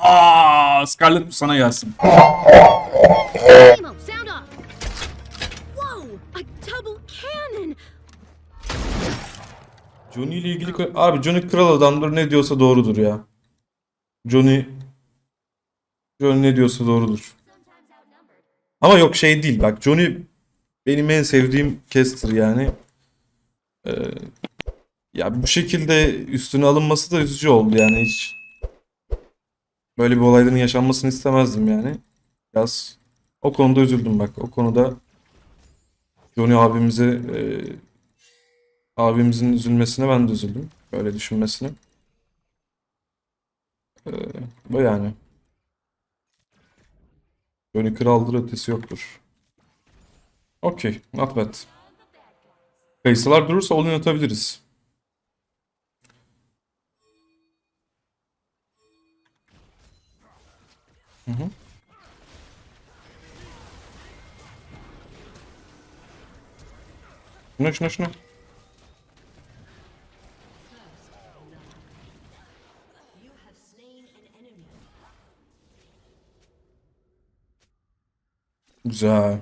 Aa, Scarlett bu sana gelsin. Johnny ile ilgili... Abi Johnny kral adamdır ne diyorsa doğrudur ya. Johnny... Johnny ne diyorsa doğrudur. Ama yok şey değil bak Johnny benim en sevdiğim caster yani. Ee, ya bu şekilde üstüne alınması da üzücü oldu yani hiç böyle bir olayların yaşanmasını istemezdim yani. Biraz o konuda üzüldüm bak. O konuda Johnny abimize e, abimizin üzülmesine ben de üzüldüm. Böyle düşünmesine. Ee, bu yani. Johnny kraldır ötesi yoktur. Okey. Not bad. Kayısılar durursa oyun atabiliriz. Hı hı. Şuna şuna şuna. Güzel.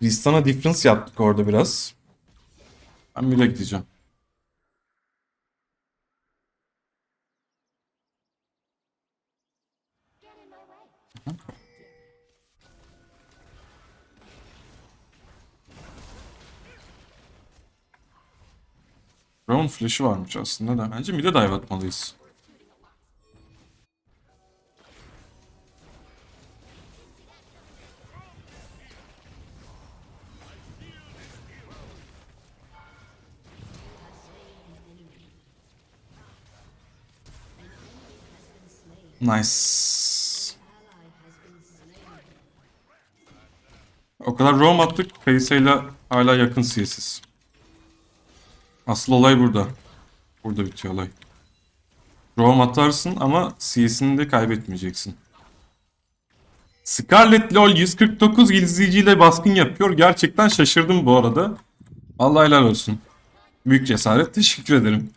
Tristan'a difference yaptık orada biraz. Ben mid'e gideceğim. Brown flash'ı varmış aslında da. Bence mid'e dive atmalıyız. Nice. O kadar roam attık. Kayısıyla hala yakın CS'iz. Asıl olay burada. Burada bitiyor olay. Roam atarsın ama CS'ini de kaybetmeyeceksin. Scarlet LoL 149 izleyiciyle baskın yapıyor. Gerçekten şaşırdım bu arada. Allah helal olsun. Büyük cesaret. Teşekkür ederim.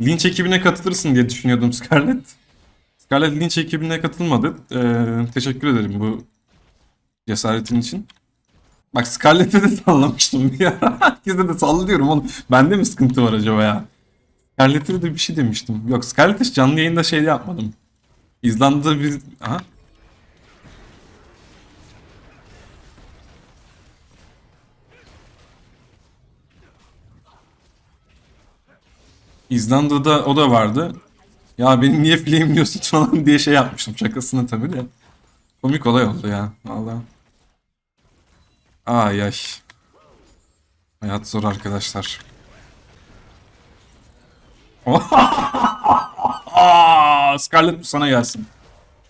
Linç ekibine katılırsın diye düşünüyordum Scarlett. Scarlett linç ekibine katılmadı. Ee, teşekkür ederim bu cesaretin için. Bak Scarlett'e de sallamıştım bir ara. Herkese de sallıyorum oğlum. Bende mi sıkıntı var acaba ya? Scarlett'e de bir şey demiştim. Yok Scarlett'e canlı yayında şey yapmadım. İzlanda'da bir... Aha. İzlanda'da o da vardı. Ya beni niye flame'liyorsun falan diye şey yapmıştım şakasını tabii de. Komik olay oldu ya. Vallahi. Ay ay. Hayat zor arkadaşlar. Aa, Scarlett bu sana gelsin.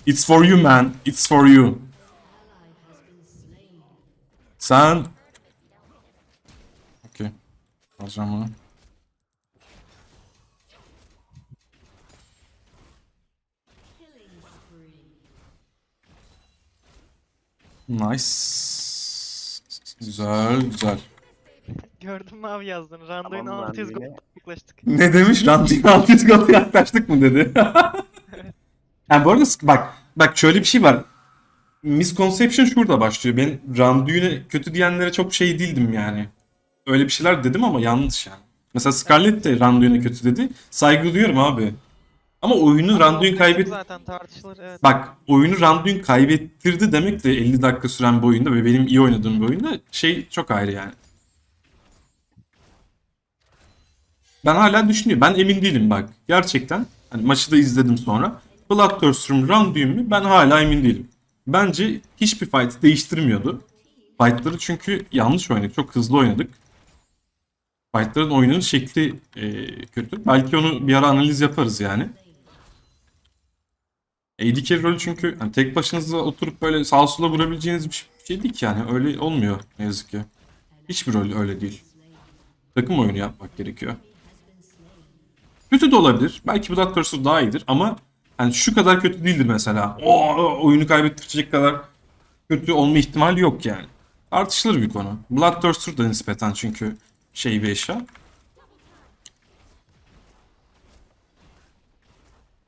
It's for you man. It's for you. Sen... Okey. Alacağım bunu. Nice. Güzel, güzel. Gördün mü abi yazdığını? Randuin'e Tamam lan 600 gol yaklaştık. Ne demiş? Randuin'e 600 katı yaklaştık mı dedi. yani bu arada bak, bak şöyle bir şey var. Misconception şurada başlıyor. Ben Randuin'e kötü diyenlere çok şey değildim yani. Öyle bir şeyler dedim ama yanlış yani. Mesela Scarlett de Randuin'e kötü dedi. Saygı duyuyorum abi. Ama oyunu Randuin kaybet... Zaten tartışılır evet. Bak oyunu Randuin kaybettirdi demek de 50 dakika süren bir oyunda ve benim iyi oynadığım bir oyunda şey çok ayrı yani. Ben hala düşünüyorum. Ben emin değilim bak. Gerçekten. Hani maçı da izledim sonra. Bloodthirster mı Randuin mi? Ben hala emin değilim. Bence hiçbir fight değiştirmiyordu. Fightları çünkü yanlış oynadık. Çok hızlı oynadık. Fightların oyunun şekli e, kötü. Belki onu bir ara analiz yaparız yani. AD carry rolü çünkü hani tek başınıza oturup böyle sağa sola vurabileceğiniz bir şey değil ki yani. Öyle olmuyor ne yazık ki. Hiçbir rol öyle değil. Takım oyunu yapmak gerekiyor. Kötü de olabilir. Belki Blood Curse daha iyidir ama hani şu kadar kötü değildir mesela. O oyunu kaybettirecek kadar kötü olma ihtimali yok yani. Tartışılır bir konu. Bloodthirster da nispeten çünkü şey bir eşya.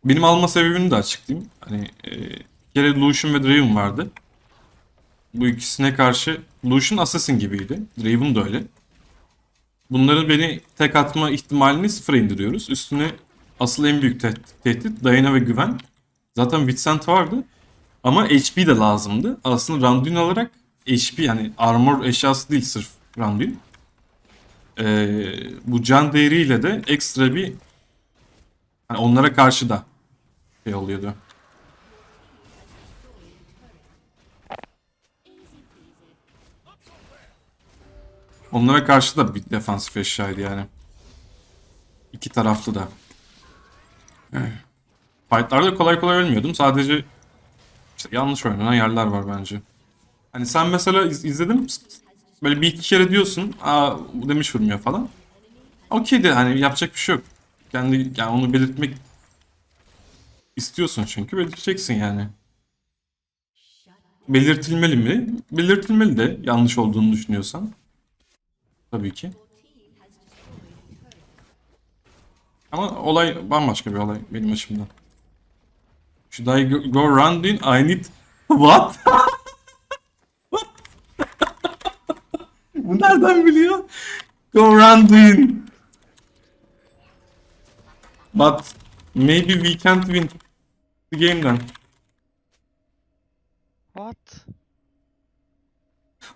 Benim alma sebebini de açıklayayım. Hani e, bir kere Lucian ve Draven vardı. Bu ikisine karşı Lucian Assassin gibiydi. Draven da öyle. Bunların beni tek atma ihtimalini sıfıra indiriyoruz. Üstüne asıl en büyük te- tehdit Diana ve güven. Zaten Vincent vardı. Ama HP de lazımdı. Aslında Randuin olarak HP yani armor eşyası değil sırf Randuin. Ee, bu can değeriyle de ekstra bir hani onlara karşı da şey oluyordu. Onlara karşı da bir defansif eşyaydı yani. İki taraflı da. Fight'larda kolay kolay ölmüyordum. Sadece işte yanlış oynanan yerler var bence. Hani sen mesela iz- izledin mi? Böyle bir iki kere diyorsun. Aa bu demiş vurmuyor falan. Okey de hani yapacak bir şey yok. Kendi yani onu belirtmek istiyorsun çünkü belirteceksin yani. Belirtilmeli mi? Belirtilmeli de yanlış olduğunu düşünüyorsan. Tabii ki. Ama olay bambaşka bir olay benim açımdan. Should I go, go run in? I need... What? Bu nereden biliyor? Go run in. But maybe we can't win the game then. What?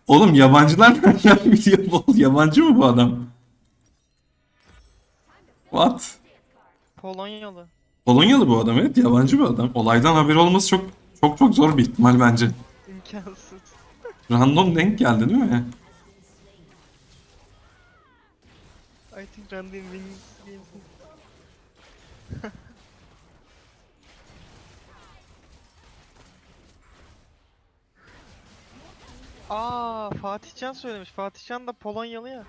Oğlum yabancılar nereden biliyor? bu? Yabancı mı bu adam? What? Polonyalı. Polonyalı bu adam evet yabancı bu adam. Olaydan haberi olması çok çok çok zor bir ihtimal bence. İmkansız. Random denk geldi değil mi? I think Randy wins games. Aa Fatih Can söylemiş. Fatih Can da Polonyalı ya.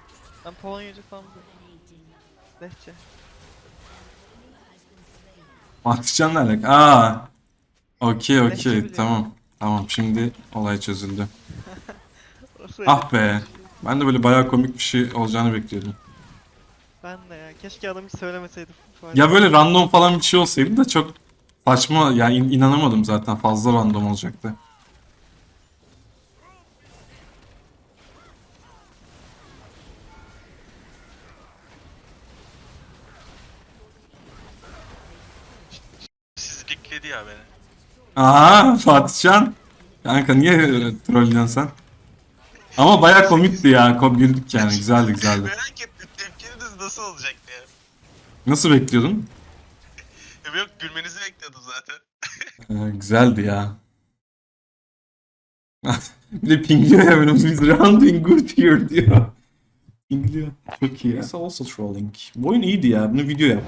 Ben Polonyacı sandım. Lehçe. Fatihcan ne alaka? Aa. Okey okey biliyorum. tamam. Tamam şimdi olay çözüldü. Orası Ah be. Ben de böyle bayağı komik bir şey olacağını bekliyordum. Ben de ya. Keşke adam hiç söylemeseydi. Fatih. Ya böyle random falan bir şey olsaydı da çok saçma ya in- inanamadım zaten fazla random olacaktı. Sizlikledi ya beni. Aha Fatihcan. Kanka niye öyle trollüyorsun sen? Ama bayağı komikti ya. Kom güldük yani. Güzeldi güzeldi. Merak tepkiniz nasıl olacak diye. Nasıl bekliyordun? Ya Yok gülmenizi bekliyordum zaten. Ee, güzeldi ya. bir de pingliyor ya benim biz rounding good here diyor. Pingliyor. Çok iyi. It's also trolling. Bu oyun iyiydi ya. Bunu video yap.